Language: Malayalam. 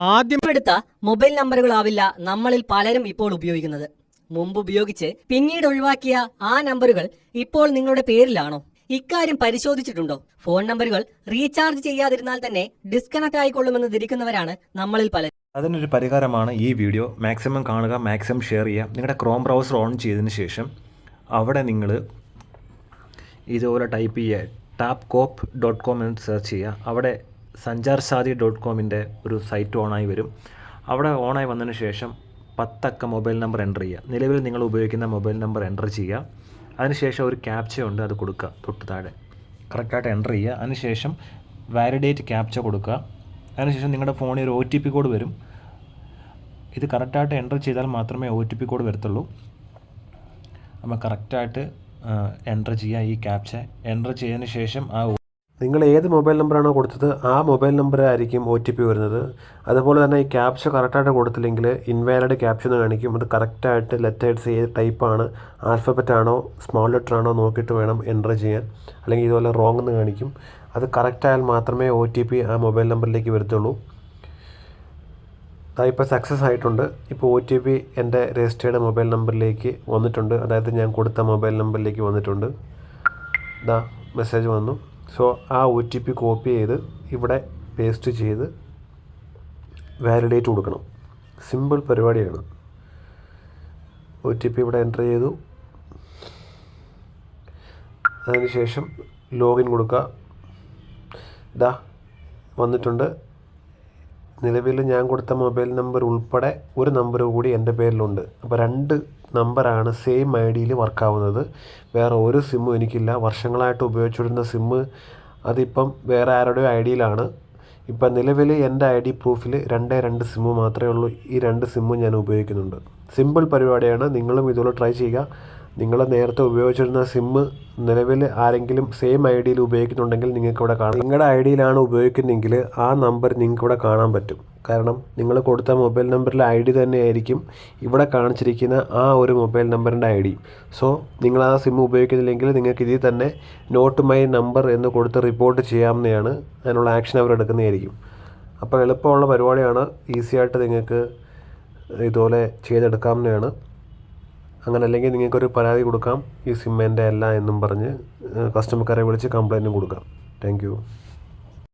ആദ്യം എടുത്ത മൊബൈൽ നമ്പറുകളാവില്ല നമ്മളിൽ പലരും ഇപ്പോൾ ഉപയോഗിക്കുന്നത്. മുമ്പ് ഉപയോഗിച്ച് പിന്നീട് ഒഴിവാക്കിയ ആ നമ്പറുകൾ ഇപ്പോൾ നിങ്ങളുടെ പേരിലാണോ? ഇക്കാര്യം പരിശോധിച്ചിട്ടുണ്ടോ? ഫോൺ നമ്പറുകൾ റീചാർജ് ചെയ്യാതിരുന്നാൽ തന്നെ ഡിസ്കണക്ട് ആയിക്കൊള്ളുമെന്ന് ധരിക്കുന്നവരാണ് നമ്മളിൽ പലരും. അതിനൊരു പരിഹാരമാണ് ഈ വീഡിയോ. മാക്സിമം കാണുക മാക്സിമം ഷെയർ ചെയ്യുക. നിങ്ങളുടെ ക്രോം ബ്രൗസർ ഓൺ ചെയ്തതിന് ശേഷം അവിടെ നിങ്ങൾ ഇതുപോലെ ടൈപ്പ് ചെയ്യുക. ടാപ്പ് കോപ്പ് ഡോട്ട് കോം എന്ന് സെർച്ച് ചെയ്യുക. അവിടെ സഞ്ചാർ സാദി ഡോട്ട് കോമിന്റെ ഒരു സൈറ്റ് ഓണായി വരും. അവിടെ ഓണായി വന്നതിന് ശേഷം പത്തക്ക മൊബൈൽ നമ്പർ എന്റർ ചെയ്യുക. നിലവിൽ നിങ്ങൾ ഉപയോഗിക്കുന്ന മൊബൈൽ നമ്പർ എന്റർ ചെയ്യുക. അതിനുശേഷം ഒരു ക്യാപ്ച ഉണ്ട് അത് കൊടുക്കുക തൊട്ട് താഴെ. കറക്റ്റായിട്ട് എന്റർ ചെയ്യുക. അതിനുശേഷം വാലിഡേറ്റ് ക്യാപ്ച കൊടുക്കുക. അതിനുശേഷം നിങ്ങളുടെ ഫോണിൽ ഒരു ഒ ടി പി കോഡ് വരും. ഇത് കറക്റ്റായിട്ട് എന്റർ ചെയ്താൽ മാത്രമേ ഒ ടി പി കോഡ് വരത്തുള്ളൂ. നമ്മൾ കറക്റ്റായിട്ട് എന്റർ ചെയ്യുക ഈ ക്യാപ്ച. എന്റർ ചെയ്തതിന് ശേഷം ആ നിങ്ങൾ ഏത് മൊബൈൽ നമ്പറാണോ കൊടുത്തത് ആ മൊബൈൽ നമ്പർ ആയിരിക്കും ഒ ടി പി വരുന്നത്. അതുപോലെ തന്നെ ഈ ക്യാപ്ഷ കറക്റ്റായിട്ട് കൊടുത്തില്ലെങ്കിൽ ഇൻവാലിഡ് ക്യാപ്ഷ എന്ന് കാണിക്കും. അത് കറക്റ്റായിട്ട് ലെറ്റേഴ്സ് ഏത് ടൈപ്പാണ് ആൽഫബറ്റ് ആണോ. സ്മോൾ ലെറ്റർ ആണോ നോക്കിയിട്ട് വേണം എന്റർ ചെയ്യാൻ. അല്ലെങ്കിൽ ഇതുപോലെ റോങ് എന്ന് കാണിക്കും. അത് കറക്റ്റായാൽ മാത്രമേ ഒ ടി പി ആ മൊബൈൽ നമ്പറിലേക്ക് വരത്തുള്ളൂ. അതിപ്പോൾ സക്സസ് ആയിട്ടുണ്ട്. ഇപ്പോൾ ഒ ടി പി എന്റെ രജിസ്റ്റേർഡ് മൊബൈൽ നമ്പറിലേക്ക് വന്നിട്ടുണ്ട്. അതായത് ഞാൻ കൊടുത്ത മൊബൈൽ നമ്പറിലേക്ക് വന്നിട്ടുണ്ട്. ഇതാ മെസ്സേജ് വന്നു. സോ ആ ഒ ടി പി കോപ്പി ചെയ്ത് ഇവിടെ പേസ്റ്റ് ചെയ്ത് വാലിഡേറ്റ് കൊടുക്കണം. സിമ്പിൾ പരിപാടിയാണ്. ഒ ടി പി ഇവിടെ എന്റർ ചെയ്തു. അതിനുശേഷം ലോഗിൻ കൊടുക്കുക. ഇതാ വന്നിട്ടുണ്ട്. നിലവിൽ ഞാൻ കൊടുത്ത മൊബൈൽ നമ്പർ ഉൾപ്പെടെ ഒരു നമ്പർ കൂടി എന്റെ പേരിലുണ്ട്. അപ്പോൾ രണ്ട് നമ്പറാണ് സെയിം ഐ ഡിയിൽ വർക്കാവുന്നത്. വേറെ ഒരു സിമ്മും എനിക്കില്ല. വർഷങ്ങളായിട്ട് ഉപയോഗിച്ചുകൊണ്ടിരുന്ന സിമ്മ് അതിപ്പം വേറെ ആരുടെയോ ഐ ഡിയിലാണ്. ഇപ്പം നിലവിൽ എന്റെ ഐ ഡി പ്രൂഫിൽ രണ്ടേ രണ്ട് സിമ്മ് മാത്രമേ ഉള്ളൂ. ഈ രണ്ട് സിമ്മും ഞാൻ ഉപയോഗിക്കുന്നുണ്ട്. സിമ്പിൾ പരിപാടിയാണ്. നിങ്ങളും ഇതുപോലെ ട്രൈ ചെയ്യുക. നിങ്ങൾ നേരത്തെ ഉപയോഗിച്ചിരുന്ന സിമ്മ് നിലവിൽ ആരെങ്കിലും സെയിം ഐ ഡിയിൽ ഉപയോഗിക്കുന്നുണ്ടെങ്കിൽ നിങ്ങൾക്കിവിടെ കാണാം. നിങ്ങളുടെ ഐ ഡിയിലാണ് ഉപയോഗിക്കുന്നതെങ്കിൽ ആ നമ്പർ നിങ്ങൾക്കിവിടെ കാണാൻ പറ്റും. കാരണം നിങ്ങൾ കൊടുത്ത മൊബൈൽ നമ്പറിലെ ഐ ഡി തന്നെയായിരിക്കും ഇവിടെ കാണിച്ചിരിക്കുന്ന ആ ഒരു മൊബൈൽ നമ്പറിന്റെ ഐ ഡി സോ നിങ്ങൾ ആ സിം ഉപയോഗിക്കുന്നില്ലെങ്കിൽ നിങ്ങൾക്ക് ഇതിൽ തന്നെ നോട്ട് മൈ നമ്പർ എന്ന് കൊടുത്ത് റിപ്പോർട്ട് ചെയ്യാവുന്നതാണ്. അതിനുള്ള ആക്ഷൻ അവർ എടുക്കുന്നതായിരിക്കും. അപ്പോൾ എളുപ്പമുള്ള പരിപാടിയാണ് ഈസിയായിട്ട് നിങ്ങൾക്ക് ഇതുപോലെ ചെയ്തെടുക്കാവുന്നതാണ്. അങ്ങനെ അല്ലെങ്കിൽ നിങ്ങൾക്കൊരു പരാതി കൊടുക്കാം ഈ സിം എന്റെ അല്ല എന്നും പറഞ്ഞ് കസ്റ്റമർ കെയറെ വിളിച്ച് കംപ്ലയിന്റും കൊടുക്കാം. താങ്ക്